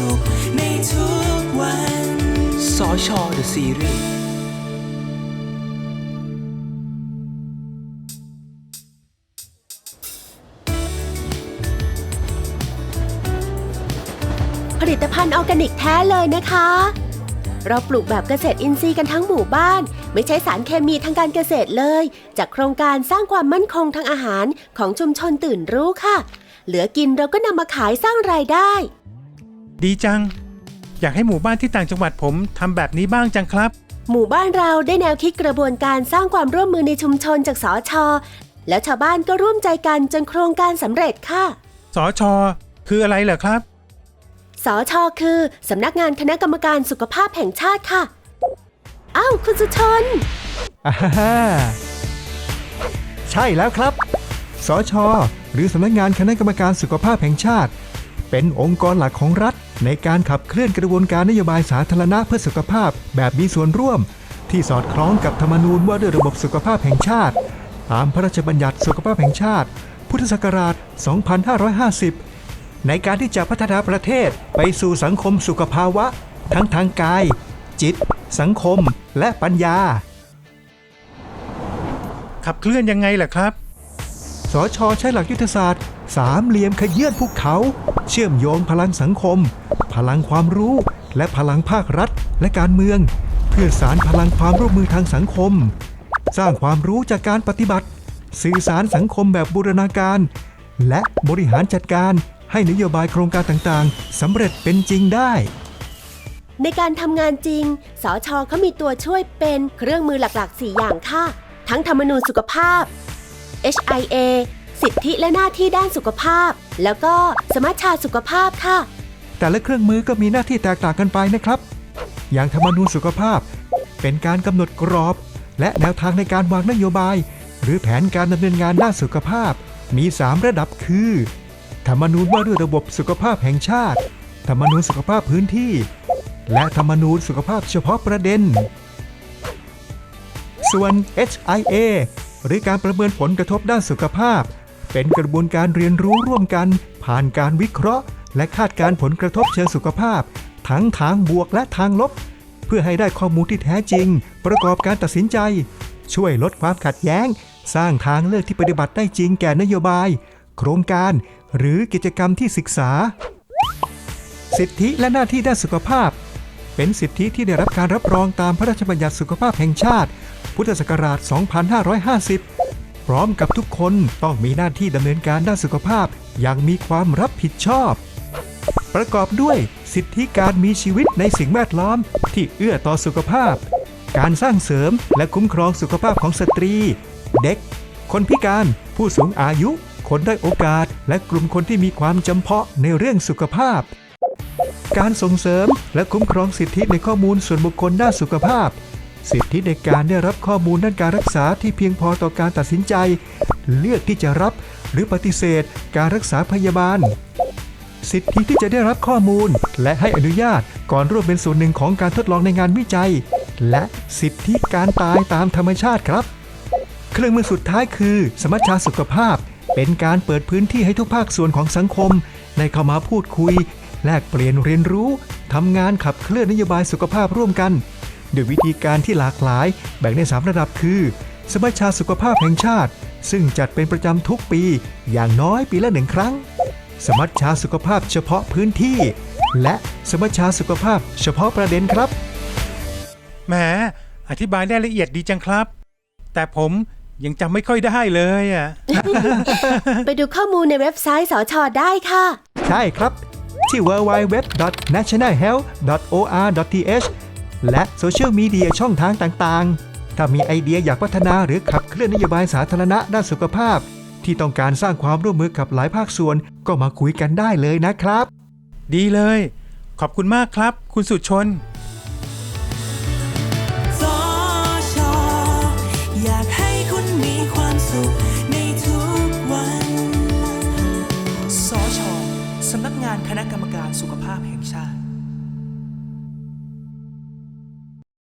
สุขในทุกวันสอชอเดอะซีรีส์ผลิตภัณฑ์ออร์แกนิกแท้เลยนะคะ เราปลูกแบบเกษตรอินทรีย์กันทั้งหมู่บ้าน ไม่ใช้สารเคมีทางการเกษตรเลย จากโครงการสร้างความมั่นคงทางอาหารของชุมชนตื่นรู้ค่ะ เหลือกินเราก็นำมาขายสร้างรายได้ ดีจัง อยากให้หมู่บ้านที่ต่างจังหวัดผมทำแบบนี้บ้างจังครับ หมู่บ้านเราได้แนวคิดกระบวนการสร้างความร่วมมือในชุมชนจากสอชอแล้วชาวบ้านก็ร่วมใจกันจนโครงการสำเร็จค่ะ สอชอคืออะไรเหรอครับ สอชอคือสำนักงานคณะกรรมการสุขภาพแห่งชาติค่ะ อ้าวคุณสุชน อ่าฮ่าใช่แล้วครับ สช หรือสำนักงานคณะกรรมการสุขภาพแห่งชาติ เป็นองค์กรหลักของรัฐ ในการขับเคลื่อนกระบวนการนโยบายสาธารณะเพื่อสุขภาพแบบมีส่วนร่วม ที่สอดคล้องกับธรรมนูญว่าด้วยระบบสุขภาพแห่งชาติ ตามพระราชบัญญัติสุขภาพแห่งชาติ พุทธศักราช 2550 ในการที่จะพัฒนาประเทศไปสู่สังคมสุขภาวะ ทั้งทางกาย จิต สังคม และปัญญา ขับเคลื่อนยังไงล่ะครับ สชใช้หลักยุทธศาสตร์ สามเหลี่ยมขยื่นภูเขา เชื่อมโยงพลังสังคม พลังความรู้ และพลังภาครัฐ และการเมือง เพื่อสารพลังความร่วมมือทางสังคม สร้างความรู้จากการปฏิบัติ สื่อสารสังคมแบบบูรณาการ และบริหารจัดการให้นโยบายโครงการต่างๆสำเร็จเป็นจริงได้ ในการทำงานจริงสอชอเขามีตัวช่วยเป็นเครื่องมือหลักๆ 4 อย่างค่ะ ทั้งธรรมนูญสุขภาพ HIA สิทธิและหน้าที่ด้านสุขภาพ แล้วก็สมัชชาสุขภาพค่ะ แต่ละเครื่องมือก็มีหน้าที่แตกต่างกันไปนะครับ อย่างธรรมนูญสุขภาพ เป็นการกำหนดกรอบ และแนวทางในการวางนโยบาย หรือแผนการดำเนินงานด้านสุขภาพ มี 3 ระดับคือ ธรรมนูญว่าด้วยระบบสุขภาพแห่งชาติ ธรรมนูญสุขภาพพื้นที่ และธรรมนูญสุขภาพเฉพาะประเด็น ส่วน HIA หรือการประเมินผลกระทบด้านสุขภาพ เป็นกระบวนการเรียนรู้ร่วมกัน ผ่านการวิเคราะห์ และคาดการณ์ผลกระทบเชิงสุขภาพ ทั้งทางบวกและทางลบ เพื่อให้ได้ข้อมูลที่แท้จริง ประกอบการตัดสินใจ ช่วยลดความขัดแย้ง สร้างทางเลือกที่ปฏิบัติได้จริงแก่นโยบาย โครงการ หรือกิจกรรมที่ศึกษา สิทธิและหน้าที่ด้านสุขภาพ เป็นสิทธิที่ได้รับการรับรองตามพระราชบัญญัติสุขภาพแห่งชาติ พุทธศักราช 2550พร้อมกับทุกคนต้องมีหน้าที่ดำเนินการด้านสุขภาพอย่างมีความรับผิดชอบ ประกอบด้วยสิทธิการมีชีวิตในสิ่งแวดล้อม ที่เอื้อต่อสุขภาพ การสร้างเสริมและคุ้มครองสุขภาพของสตรี เด็ก คนพิการ ผู้สูงอายุ คนได้โอกาส และกลุ่มคนที่มีความจำเพาะในเรื่องสุขภาพ การส่งเสริมและคุ้มครองสิทธิในข้อมูลส่วนบุคคลด้านสุขภาพ สิทธิในการได้รับข้อมูลด้านการรักษาที่เพียงพอต่อการตัดสินใจ เลือกที่จะรับหรือปฏิเสธการรักษาพยาบาล สิทธิที่จะได้รับข้อมูล และให้อนุญาตก่อนร่วมเป็นส่วนหนึ่งของการทดลองในงานวิจัย และสิทธิการตายตามธรรมชาติครับ เครื่องมือสุดท้ายคือ สมัชชาสุขภาพ เป็นการเปิดพื้นที่ให้ทุกภาคส่วนของสังคม ได้เข้ามาพูดคุย แลกเปลี่ยนเรียนรู้ทำงานขับเคลื่อนนโยบายสุขภาพร่วมกันด้วยวิธีการที่หลากหลาย แบ่งในสามระดับคือ สมัชชาสุขภาพแห่งชาติ ซึ่งจัดเป็นประจำทุกปี อย่างน้อยปีละหนึ่งครั้ง สมัชชาสุขภาพเฉพาะพื้นที่ และสมัชชาสุขภาพเฉพาะประเด็นครับแหมอธิบายได้ละเอียดดีจังครับ แต่ผมยังจำไม่ค่อยได้เลยอะ ไปดูข้อมูลในเว็บไซต์สอชอได้ค่ะ ใช่ครับ ที่ www.nationalhealth.or.th และโซเชียลมีเดียช่องทางต่างๆ ถ้ามีไอเดียอยากพัฒนาหรือขับเคลื่อนนโยบายสาธารณะด้านสุขภาพ ที่ต้องการสร้างความร่วมมือกับหลายภาคส่วนก็มาคุยกันได้เลยนะครับ ดีเลย ขอบคุณมากครับ คุณสุชนสอชออยากให้คุณมีความสุขในทุกวันสอชอสำนักงานคณะกรรมการสุขภาพแห่งชาติ